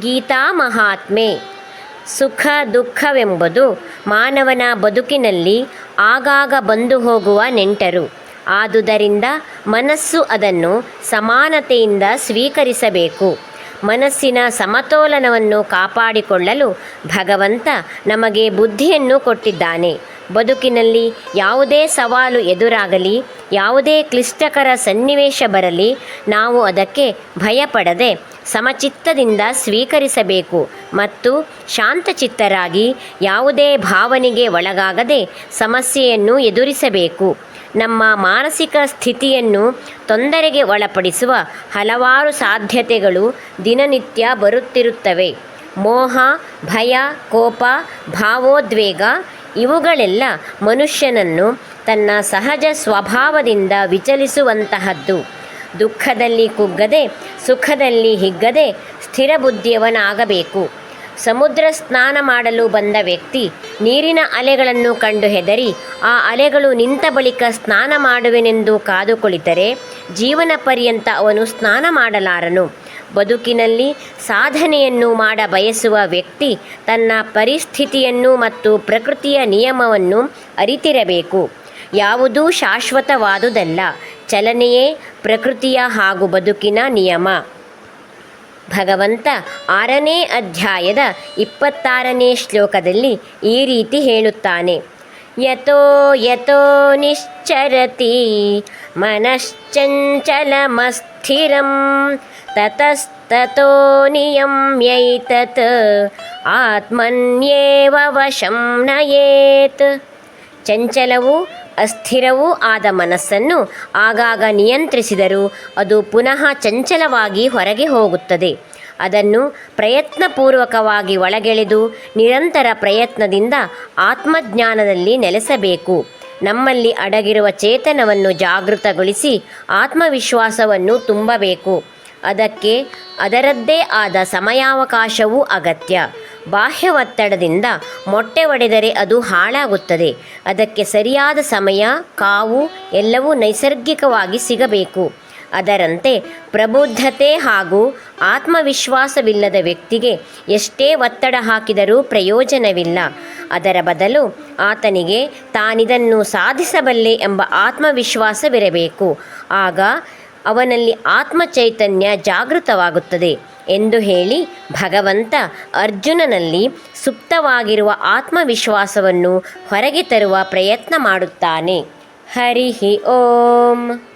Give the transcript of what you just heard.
ಗೀತಾ ಮಹಾತ್ಮೆ. ಸುಖ ದುಃಖವೆಂಬುದು ಮಾನವನ ಬದುಕಿನಲ್ಲಿ ಆಗಾಗ ಬಂದು ಹೋಗುವ ನೆಂಟರು. ಆದುದರಿಂದ ಮನಸ್ಸು ಅದನ್ನು ಸಮಾನತೆಯಿಂದ ಸ್ವೀಕರಿಸಬೇಕು. ಮನಸ್ಸಿನ ಸಮತೋಲನವನ್ನು ಕಾಪಾಡಿಕೊಳ್ಳಲು ಭಗವಂತ ನಮಗೆ ಬುದ್ಧಿಯನ್ನು ಕೊಟ್ಟಿದ್ದಾನೆ. ಬದುಕಿನಲ್ಲಿ ಯಾವುದೇ ಸವಾಲು ಎದುರಾಗಲಿ, ಯಾವುದೇ ಕ್ಲಿಷ್ಟಕರ ಸನ್ನಿವೇಶ ಬರಲಿ, ನಾವು ಅದಕ್ಕೆ ಭಯಪಡದೆ ಸಮಚಿತ್ತದಿಂದ ಸ್ವೀಕರಿಸಬೇಕು ಮತ್ತು ಶಾಂತಚಿತ್ತರಾಗಿ ಯಾವುದೇ ಭಾವನೆಗೆ ಒಳಗಾಗದೆ ಸಮಸ್ಯೆಯನ್ನು ಎದುರಿಸಬೇಕು. ನಮ್ಮ ಮಾನಸಿಕ ಸ್ಥಿತಿಯನ್ನು ತೊಂದರೆಗೆ ಒಳಪಡಿಸುವ ಹಲವಾರು ಸಾಧ್ಯತೆಗಳು ದಿನನಿತ್ಯ ಬರುತ್ತಿರುತ್ತವೆ. ಮೋಹ, ಭಯ, ಕೋಪ, ಭಾವೋದ್ವೇಗ ಇವುಗಳೆಲ್ಲ ಮನುಷ್ಯನನ್ನು ತನ್ನ ಸಹಜ ಸ್ವಭಾವದಿಂದ ವಿಚಲಿಸುವಂತಹದ್ದು. ದುಃಖದಲ್ಲಿ ಕುಗ್ಗದೆ, ಸುಖದಲ್ಲಿ ಹಿಗ್ಗದೆ ಸ್ಥಿರ ಬುದ್ಧಿಯವನಾಗಬೇಕು. ಸಮುದ್ರ ಸ್ನಾನ ಮಾಡಲು ಬಂದ ವ್ಯಕ್ತಿ ನೀರಿನ ಅಲೆಗಳನ್ನು ಕಂಡು ಹೆದರಿ, ಆ ಅಲೆಗಳು ನಿಂತ ಬಳಿಕ ಸ್ನಾನ ಮಾಡುವೆನೆಂದು ಕಾದು ಕುಳಿತರೆ, ಜೀವನ ಪರ್ಯಂತ ಅವನು ಸ್ನಾನ ಮಾಡಲಾರನು. ಬದುಕಿನಲ್ಲಿ ಸಾಧನೆಯನ್ನು ಮಾಡ ಬಯಸುವ ವ್ಯಕ್ತಿ ತನ್ನ ಪರಿಸ್ಥಿತಿಯನ್ನು ಮತ್ತು ಪ್ರಕೃತಿಯ ನಿಯಮವನ್ನು ಅರಿತಿರಬೇಕು. ಯಾವುದೂ ಶಾಶ್ವತವಾದುದಲ್ಲ, ಚಲನೆಯೇ ಪ್ರಕೃತಿಯ ಹಾಗೂ ಬದುಕಿನ ನಿಯಮ. ಭಗವಂತ ಆರನೇ ಅಧ್ಯಾಯದ ಇಪ್ಪತ್ತಾರನೇ ಶ್ಲೋಕದಲ್ಲಿ ಈ ರೀತಿ ಹೇಳುತ್ತಾನೆ. ಯತೋ ಯತೋ ನಿಶ್ಚರತಿ ಮನಶ್ಚಂಚಲಮಸ್ಥಿರಂ ತತಸ್ತತೋ ನಿಯಮ್ಯೈತತ್ ಆತ್ಮನ್ಯೇವ ವಶಂ ನಯೇತ್. ಚಂಚಲವೂ ಅಸ್ಥಿರವೂ ಆದ ಮನಸ್ಸನ್ನು ಆಗಾಗ ನಿಯಂತ್ರಿಸಿದರೂ ಅದು ಪುನಃ ಚಂಚಲವಾಗಿ ಹೊರಗೆ ಹೋಗುತ್ತದೆ. ಅದನ್ನು ಪ್ರಯತ್ನಪೂರ್ವಕವಾಗಿ ಒಳಗೆಳೆದು ನಿರಂತರ ಪ್ರಯತ್ನದಿಂದ ಆತ್ಮಜ್ಞಾನದಲ್ಲಿ ನೆಲೆಸಬೇಕು. ನಮ್ಮಲ್ಲಿ ಅಡಗಿರುವ ಚೇತನವನ್ನು ಜಾಗೃತಗೊಳಿಸಿ ಆತ್ಮವಿಶ್ವಾಸವನ್ನು ತುಂಬಬೇಕು. ಅದಕ್ಕೆ ಅದರದ್ದೇ ಆದ ಸಮಯಾವಕಾಶವೂ ಅಗತ್ಯ. ಬಾಹ್ಯ ಒತ್ತಡದಿಂದ ಮೊಟ್ಟೆ ಒಡೆದರೆ ಅದು ಹಾಳಾಗುತ್ತದೆ. ಅದಕ್ಕೆ ಸರಿಯಾದ ಸಮಯ, ಕಾವು ಎಲ್ಲವೂ ನೈಸರ್ಗಿಕವಾಗಿ ಸಿಗಬೇಕು. ಅದರಂತೆ ಪ್ರಬುದ್ಧತೆ ಹಾಗೂ ಆತ್ಮವಿಶ್ವಾಸವಿಲ್ಲದ ವ್ಯಕ್ತಿಗೆ ಎಷ್ಟೇ ಒತ್ತಡ ಹಾಕಿದರೂ ಪ್ರಯೋಜನವಿಲ್ಲ. ಅದರ ಬದಲು ಆತನಿಗೆ ತಾನಿದನ್ನು ಸಾಧಿಸಬಲ್ಲೆ ಎಂಬ ಆತ್ಮವಿಶ್ವಾಸವಿರಬೇಕು. ಆಗ ಅವನಲ್ಲಿ ಆತ್ಮಚೈತನ್ಯ ಜಾಗೃತವಾಗುತ್ತದೆ. ಎಂದು ಹೇಳಿ ಭಗವಂತ ಅರ್ಜುನನಲ್ಲಿ ಸುಪ್ತವಾಗಿರುವ ಆತ್ಮವಿಶ್ವಾಸವನ್ನು ಹೊರಗೆ ತರುವ ಪ್ರಯತ್ನ ಮಾಡುತ್ತಾನೆ. ಹರಿ ಓಂ.